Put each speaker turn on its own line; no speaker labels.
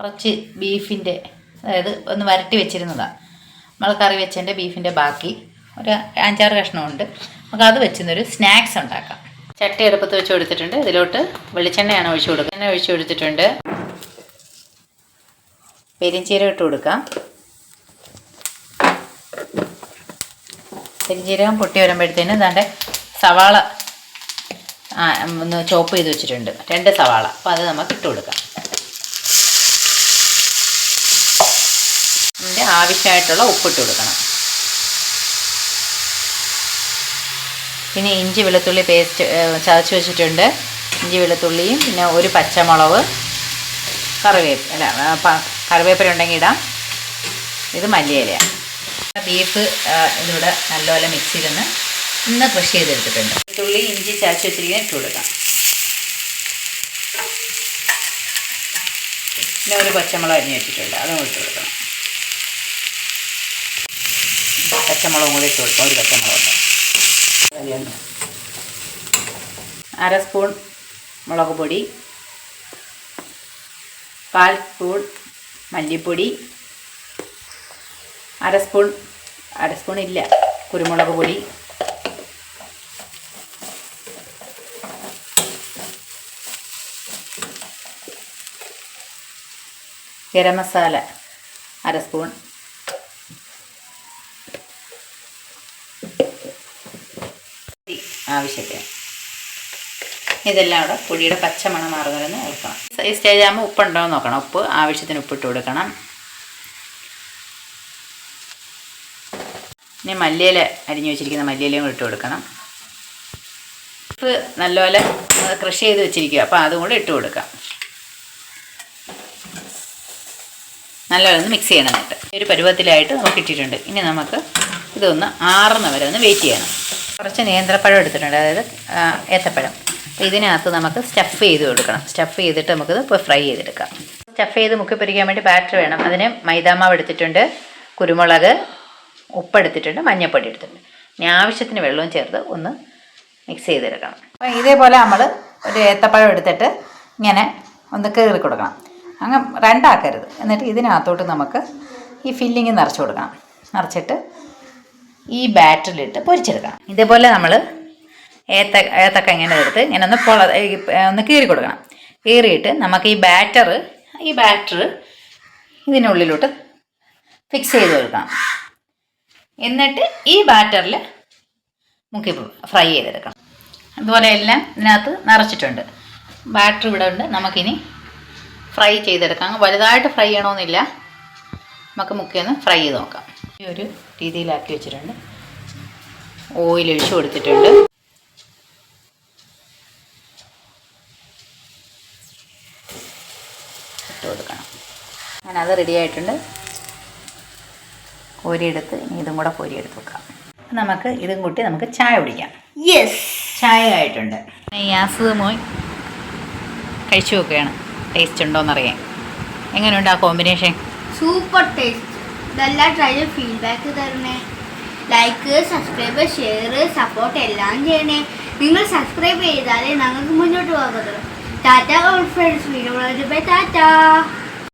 കുറച്ച് ബീഫിന്റെ അതായത് ഒന്ന് വരട്ടി വെച്ചിരുന്നതാണ് നമ്മൾ കറി വെച്ചതിന്റെ ബീഫിന്റെ ബാക്കി. ഒരു അഞ്ചാറ് കഷ്ണമുണ്ട്. നമുക്ക് അത് വെച്ചിരുന്നൊരു സ്നാക്സ് ഉണ്ടാക്കാം. ചട്ടി അടുപ്പത്ത് വെച്ച് കൊടുത്തിട്ടുണ്ട്. ഇതിലോട്ട് വെളിച്ചെണ്ണയാണ് ഒഴിച്ചു കൊടുക്കുക. എണ്ണ ഒഴിച്ചു കൊടുത്തിട്ടുണ്ട്. പെരിഞ്ചീരകം ഇട്ട് കൊടുക്കാം. പെരിഞ്ചീരകം പൊട്ടി വരുമ്പോഴത്തേനും ഇതാണ്ട് സവാള ഒന്ന് ചോപ്പ് ചെയ്ത് വെച്ചിട്ടുണ്ട്. രണ്ട് സവാള. അപ്പോൾ അത് നമുക്ക് ഇട്ട് കൊടുക്കാം. അതിന്റെ ആവശ്യമായിട്ടുള്ള ഉപ്പിട്ട് കൊടുക്കണം. പിന്നെ ഇഞ്ചി വെളുത്തുള്ളി പേസ്റ്റ് ചതച്ച് വെച്ചിട്ടുണ്ട്. ഇഞ്ചി വെളുത്തുള്ളിയും പിന്നെ ഒരു പച്ചമുളക് കറിവേപ്പ് അല്ല കറിവേപ്പില ഉണ്ടെങ്കിൽ ഇടാം. ഇത് മല്ലിയിലയാണ് ബീഫ് ഇതിലൂടെ നല്ലപോലെ മിക്സിയിലൊന്ന് ഇന്ന് കൃഷി ചെയ്തെടുത്തിട്ടുണ്ട്. വെളുത്തുള്ളി ഇഞ്ചി ചതച്ച് വെച്ചിരിക്കുന്ന ഇട്ട് കൊടുക്കാം. പിന്നെ ഒരു പച്ചമുളക് അരിഞ്ഞ് വെച്ചിട്ടുണ്ട്. അതും ഇട്ട് കൊടുക്കണം. പച്ചമുളകും കൂടി ഇട്ട് കൊടുക്കാം. ഒരു പച്ചമുളക് അര സ്പൂൺ മുളക് പൊടി കാൽ സ്പൂൺ മല്ലിപ്പൊടി അര സ്പൂൺ അര സ്പൂൺ ഇല്ല കുരുമുളക് പൊടി. ഗരം മസാല അര സ്പൂൺ. ആവശ്യത്തിന്. ഇതെല്ലാം കൂടെ പുളിയുടെ പച്ചമണം മാറുന്നവരെന്ന് ഓർക്കണം. ഈ സ്റ്റേജ് ആകുമ്പോൾ ഉപ്പുണ്ടോ എന്ന് നോക്കണം. ഉപ്പ് ആവശ്യത്തിന് ഉപ്പിട്ട് കൊടുക്കണം. ഇനി മല്ലിയില അരിഞ്ഞു വെച്ചിരിക്കുന്ന മല്ലിയിലയും കൂടി ഇട്ട് കൊടുക്കണം. ഉപ്പ് നല്ലപോലെ കൃഷി ചെയ്ത് വെച്ചിരിക്കുക. അപ്പോൾ അതും കൂടെ ഇട്ട് കൊടുക്കാം. നല്ലപോലെ ഒന്ന് മിക്സ് ചെയ്യണം എന്നിട്ട്. ഒരു പരുവത്തിലായിട്ട് നമുക്ക് ഇട്ടിട്ടുണ്ട് ഇനി നമുക്ക് ഇതൊന്ന് ആറുന്ന വരെ ഒന്ന് വെയിറ്റ് ചെയ്യണം. കുറച്ച് നേന്ത്രപ്പഴം എടുത്തിട്ടുണ്ട്. അതായത് ഏത്തപ്പഴം. അപ്പോൾ ഇതിനകത്ത് നമുക്ക് സ്റ്റഫ് ചെയ്ത് കൊടുക്കണം. സ്റ്റഫ് ചെയ്തിട്ട് നമുക്കിത് ഇപ്പോൾ ഫ്രൈ ചെയ്തെടുക്കാം. സ്റ്റഫ് ചെയ്ത് മുക്കി പൊരിക്കാൻ വേണ്ടി ബാറ്റർ വേണം. അതിന് മൈദാമാവ് എടുത്തിട്ടുണ്ട് കുരുമുളക് ഉപ്പ് എടുത്തിട്ടുണ്ട് മഞ്ഞൾപ്പൊടി എടുത്തിട്ടുണ്ട്. ഇനി ആവശ്യത്തിന് വെള്ളവും ചേർത്ത് ഒന്ന് മിക്സ് ചെയ്തെടുക്കണം. അപ്പോൾ ഇതേപോലെ നമ്മൾ ഒരു ഏത്തപ്പഴം എടുത്തിട്ട് ഇങ്ങനെ ഒന്ന് കീറി കൊടുക്കണം. അങ്ങ് രണ്ടാക്കരുത്. എന്നിട്ട് ഇതിനകത്തോട്ട് നമുക്ക് ഈ ഫില്ലിങ് നിറച്ച് കൊടുക്കണം. നിറച്ചിട്ട് ഈ ബാറ്ററിലിട്ട് പൊരിച്ചെടുക്കണം. ഇതേപോലെ നമ്മൾ ഏത്ത ഏത്തക്ക ഇങ്ങനെ എടുത്ത് ഇങ്ങനെ ഒന്ന് പൊള ഒന്ന് കീറി കൊടുക്കണം. കീറിയിട്ട് നമുക്ക് ഈ ബാറ്റർ ഈ ബാറ്റർ ഇതിനുള്ളിലോട്ട് ഫിക്സ് ചെയ്ത് കൊടുക്കണം. എന്നിട്ട് ഈ ബാറ്ററിൽ മുക്കി ഫ്രൈ ചെയ്തെടുക്കണം. അതുപോലെ എല്ലാം ഇതിനകത്ത് നിറച്ചിട്ടുണ്ട്. ബാറ്റർ ഇവിടെ ഉണ്ട്. നമുക്കിനി ഫ്രൈ ചെയ്തെടുക്കാം. വലുതായിട്ട് ഫ്രൈ ചെയ്യണമെന്നില്ല നമുക്ക് മുക്കി ഒന്ന് ഫ്രൈ ചെയ്ത് നോക്കാം. ഈ ഒരു രീതിയിലാക്കി വെച്ചിട്ടുണ്ട്. ഓയിൽ ഒഴിച്ചു കൊടുത്തിട്ടുണ്ട്. ഇട്ട് കൊടുക്കണം. അത് റെഡി ആയിട്ടുണ്ട്. കോരിയെടുത്ത് ഇനി ഇതും കൂടെ കോരിയെടുത്ത് വെക്കാം. നമുക്ക് ഇതും കൂട്ടി നമുക്ക് ചായ കുടിക്കാം.
യെസ്
ചായ ആയിട്ടുണ്ട്. മോയ് കഴിച്ചു നോക്കുകയാണ്. ടേസ്റ്റ് ഉണ്ടോയെന്നറിയാൻ എങ്ങനെയുണ്ട് ആ കോമ്പിനേഷൻ
സൂപ്പർ ടേസ്റ്റ് ഇതെല്ലാം ട്രൈ ചെയ്ത് ഫീഡ്ബാക്ക് തരണേ. ലൈക്ക് സബ്സ്ക്രൈബ് ഷെയർ സപ്പോർട്ട് എല്ലാം ചെയ്യണേ. നിങ്ങൾ സബ്സ്ക്രൈബ് ചെയ്താലേ ഞങ്ങൾക്ക് മുന്നോട്ട് പോകത്തുള്ളൂ tata all friends video tata